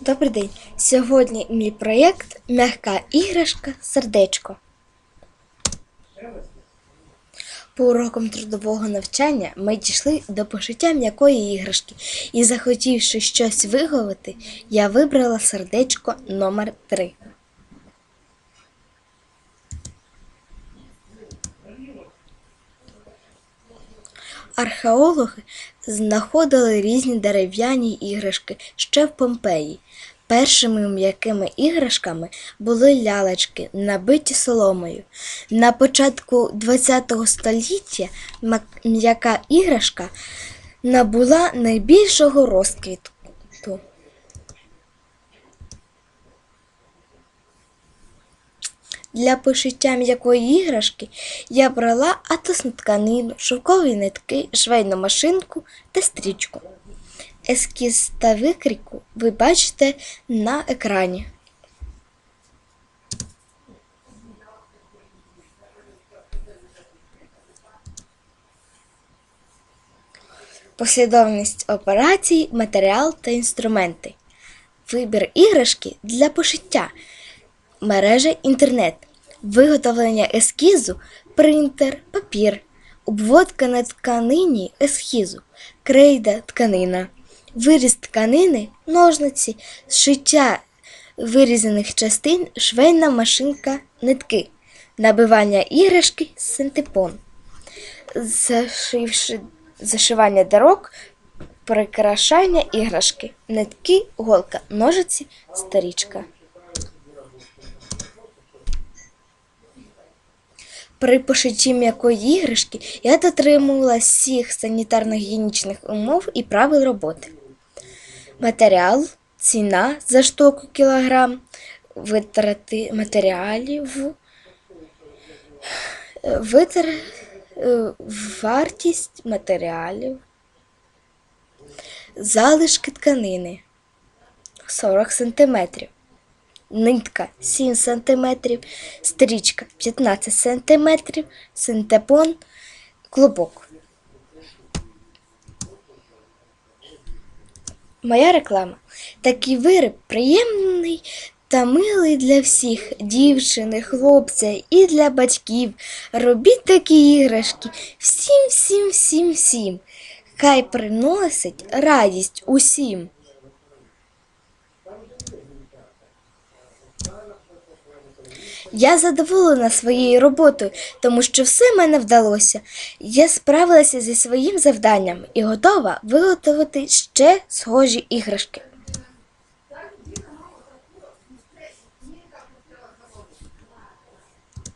Добрий день. Сьогодні мій проєкт М'яка іграшка сердечко. По урокам трудового навчання ми дійшли до пошиття м'якої іграшки і, захотівши щось виговорити, я вибрала сердечко номер 3 Археологи знаходили різні дерев'яні іграшки ще в Помпеї. Першими м'якими іграшками були лялечки, набиті соломою. На початку ХХ століття м'яка іграшка набула найбільшого розквіту. Для пошиття м'якої іграшки я брала атласну тканину, шовкові нитки, швейну машинку та стрічку. Ескіз та викрійку ви бачите на екрані. Послідовність операцій, матеріал та інструменти. Вибір іграшки для пошиття мережа інтернет, виготовлення ескізу, принтер, папір, обводка на тканині ескізу, крейда тканина, виріз тканини, ножниці, зшиття вирізаних частин, швейна машинка, нитки, набивання іграшки, синтепон, зашивши зашивання дорог, прикрашання іграшки, нитки, голка, ножиці, сторічка. При пошитті м'якої іграшки я дотримувалася всіх санітарно-гігієнічних умов і правил роботи. Матеріал, ціна за штуку кілограм, витрати матеріалів, витр... е, вартість матеріалів, залишки тканини 40 сантиметрів нитка 7 см, стрічка 15 см, синтепон, клубок. Моя реклама. Такий виріб приємний та милий для всіх дівчини, хлопця і для батьків. Робіть такі іграшки всім, всім, всім, всім. Хай приносить радість усім. Я задоволена своєю роботою, тому що все мене вдалося. Я справилася зі своїм завданням і готова виготовити ще схожі іграшки.